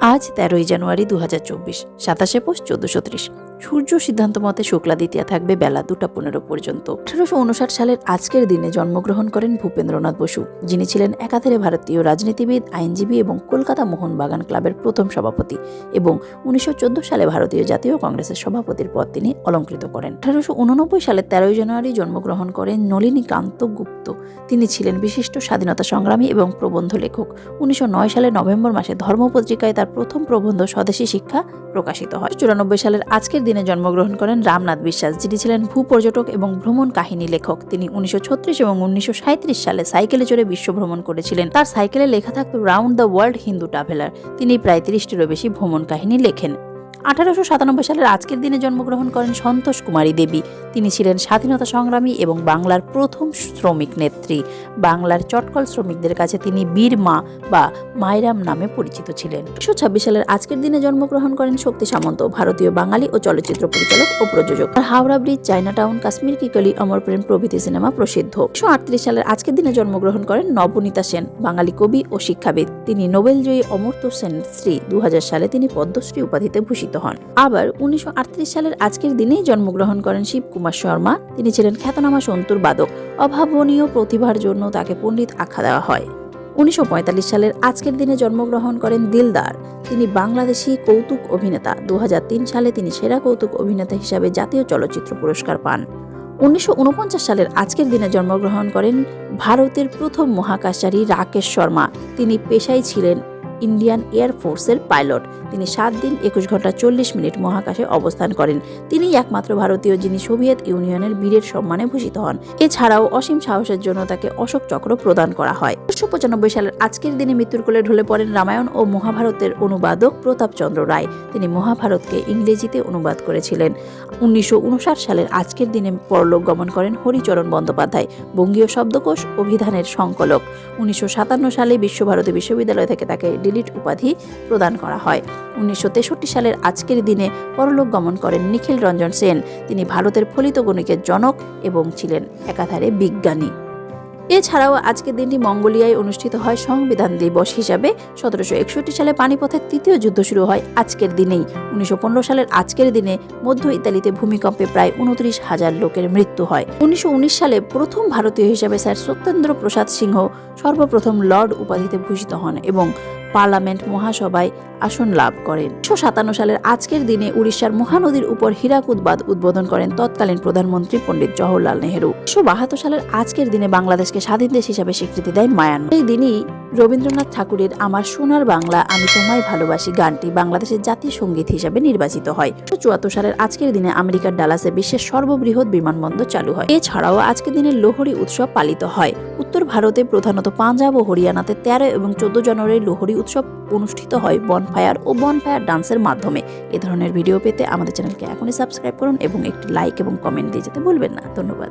আজ তেরোই জানুয়ারি দু হাজার চব্বিশ, সাতাশে পোষ চোদ্দশো ত্রিশ। সূর্য সিদ্ধান্ত মতে শুক্লা দ্বিতীয়া থাকবে বেলা দুটা পনেরো পর্যন্ত। আঠারোশো উনষাট সালের আজকের দিনে জন্মগ্রহণ করেন ভূপেন্দ্রনাথ বসু, যিনি ছিলেন একাধারে ভারতীয় রাজনীতিবিদ, আইনজীবী এবং কলকাতা মোহনবাগান ক্লাবের প্রথম সভাপতি এবং উনিশশো চোদ্দ সালে ভারতীয় জাতীয় কংগ্রেসের সভাপতির পদ তিনি অলঙ্কৃত করেন। আঠারোশো উননব্বই সালের তেরোই জানুয়ারি জন্মগ্রহণ করেন নলিনীকান্ত গুপ্ত। তিনি ছিলেন বিশিষ্ট স্বাধীনতা সংগ্রামী এবং প্রবন্ধ লেখক। উনিশশো সালের নভেম্বর মাসে ধর্ম পত্রিকায় তার প্রথম প্রবন্ধ স্বদেশী শিক্ষা প্রকাশিত হয়। চুরানব্বই সালের আজকের দিনে জন্মগ্রহণ করেন রামনাথ বিশ্বাস, যিনি ছিলেন ভূপর্যটক এবং ভ্রমণ কাহিনী লেখক। তিনি উনিশশো ছত্রিশ এবং উনিশশো সাঁইত্রিশ সালে সাইকেলে চড়ে বিশ্ব ভ্রমণ করেছিলেন। তার সাইকেলে লেখা থাকতো round the world Hindu traveller তিনি প্রায় তিরিশটিরও বেশি ভ্রমণ কাহিনী লেখেন। আঠারোশো সাতানব্বই সালের আজকের দিনে জন্মগ্রহণ করেন সন্তোষ কুমারী দেবী। তিনি ছিলেন স্বাধীনতা সংগ্রামী এবং বাংলার প্রথম শ্রমিক নেত্রী। বাংলার চটকল শ্রমিকদের কাছে তিনি বীর মা বা মায়রাম নামে পরিচিত ছিলেন। উনিশশো ছাব্বিশ সালের আজকের দিনে জন্মগ্রহণ করেন শক্তি সামন্ত, ভারতীয় বাঙালি ও চলচ্চিত্র পরিচালক ও প্রযোজক। Howrah bridge China town Kashmir কিকলি Amar Prem প্রভৃতি সিনেমা প্রসিদ্ধ। উনিশশো আটত্রিশ সালের আজকের দিনে জন্মগ্রহণ করেন নবনীতা সেন, বাঙালি কবি ও শিক্ষাবিদ। তিনি নোবেলজয়ী অমর্ত্য সেন স্ত্রী। দু হাজার সালে তিনি পদ্মশ্রী উপাধিতে ভূষিত হন। আবার উনিশশো সালের আজকের দিনেই জন্মগ্রহণ করেন শিবকুমার শর্মা। তিনি ছিলেন খ্যাতনামা সন্তুর বাদক। অভাবনীয় প্রতিভার জন্য তাকে পণ্ডিত আখ্যা দেওয়া হয়। উনিশশো সালের আজকের দিনে জন্মগ্রহণ করেন দিলদার। তিনি বাংলাদেশি কৌতুক অভিনেতা। দু হাজার তিন সালে তিনি সেরা কৌতুক অভিনেতা হিসাবে জাতীয় চলচ্চিত্র পুরস্কার পান। উনিশশো উনপঞ্চাশ সালের আজকের দিনে জন্মগ্রহণ করেন ভারতের প্রথম মহাকাশচারী রাকেশ শর্মা। তিনি পেশায় ছিলেন ইন্ডিয়ান এয়ার ফোর্সের পাইলট। তিনি সাত দিন একুশ ঘণ্টা চল্লিশ মিনিট মহাকাশে অবস্থান করেন। তিনিই একমাত্র ভারতীয় যিনি সোভিয়েত ইউনিয়নের বীরের সম্মানে ভূষিত হন। এছাড়াও অসীম সাহসের জন্য তাকে অশোক চক্র প্রদান করা হয়। উনিশশো পঁচানব্বই সালের আজকের দিনে মৃত্যুর কোলে ঢলে পড়েন রামায়ণ ও মহাভারতের অনুবাদক প্রতাপচন্দ্র রায়। তিনি মহাভারতকে ইংরেজিতে অনুবাদ করেছিলেন। উনিশশো উনষাট সালের আজকের দিনে পরলোক গমন করেন হরিচরণ বন্দ্যোপাধ্যায়, বঙ্গীয় শব্দকোষ অভিধানের সংকলক। উনিশশো সাতান্ন সালে বিশ্বভারতী বিশ্ববিদ্যালয় থেকে তাকে ডিলিট উপাধি প্রদান করা হয়। উনিশশো তেষট্টি সালের আজকের দিনে পরলোক গমন করেন নিখিল রঞ্জন সেন। তিনি ভারতের ফলিত গণিকের জনক এবং ছিলেন একাধারে বিজ্ঞানী। এছাড়াও আজকের দিনটি মঙ্গোলিয়ায় অনুষ্ঠিত হয় সংবিধান দিবস হিসাবে। সতেরোশো একষট্টি সালে পানিপথের তৃতীয় যুদ্ধ শুরু হয় আজকের দিনেই। উনিশশো পনেরো সালের আজকের দিনে মধ্য ইতালিতে ভূমিকম্পে প্রায় উনত্রিশ হাজার লোকের মৃত্যু হয়। উনিশশো উনিশ সালে প্রথম ভারতীয় হিসাবে স্যার সত্যেন্দ্র প্রসাদ সিংহ সর্বপ্রথম লর্ড উপাধিতে ভূষিত হন এবং পার্লামেন্ট মহাসভায় আসন লাভ করেন। উনিশশো সাতান্ন সালের আজকের দিনে উড়িষ্যার মহানদীর উপর হীরাকুদ বাঁধ উদ্বোধন করেন তৎকালীন প্রধানমন্ত্রী পণ্ডিত জওহরলাল নেহেরু। উনিশশো বাহাত্তর সালের আজকের দিনে বাংলাদেশকে স্বাধীন দেশ হিসাবে স্বীকৃতি দেয় মায়ানমার। এই দিনই রবীন্দ্রনাথ ঠাকুরের আমার সোনার বাংলা, আমি তোমায় ভালোবাসি গানটি বাংলাদেশের জাতীয় সংগীত হিসাবে নির্বাচিত হয়। চুয়াত্তর সালের আজকের দিনে আমেরিকার ডালাসে বিশ্বের সর্ববৃহৎ বিমানবন্দর চালু হয়। এছাড়াও আজকের দিনে লোহড়ী উৎসব পালিত হয়। উত্তর ভারতে প্রধানত পাঞ্জাব ও হরিয়ানাতে তেরো এবং চোদ্দ জানুয়ারি লোহড়ী উৎসব অনুষ্ঠিত হয় বনফায়ার ও বনফায়ার ডান্সের মাধ্যমে। এ ধরনের ভিডিও পেতে আমাদের চ্যানেলকে এখনই সাবস্ক্রাইব করুন এবং একটি লাইক এবং কমেন্ট দিয়ে যেতে ভুলবেন না। ধন্যবাদ।